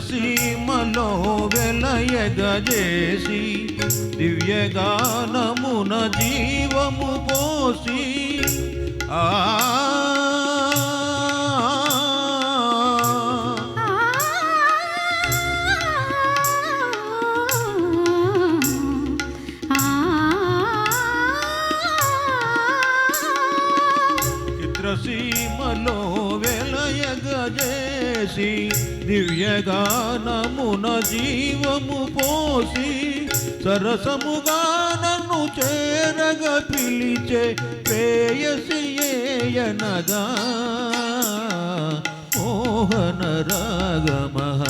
సీమలో వెలయగజేసి దివ్యగానమున జీవము పోసి ఆ సీమలో వెలయగజేసి దివ్యగానమున జీవము పోసి సరసముగా నన్ను చేరగ పిలిచే ప్రేయసి ఏయనగా మోహన రాగమహా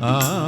Ah.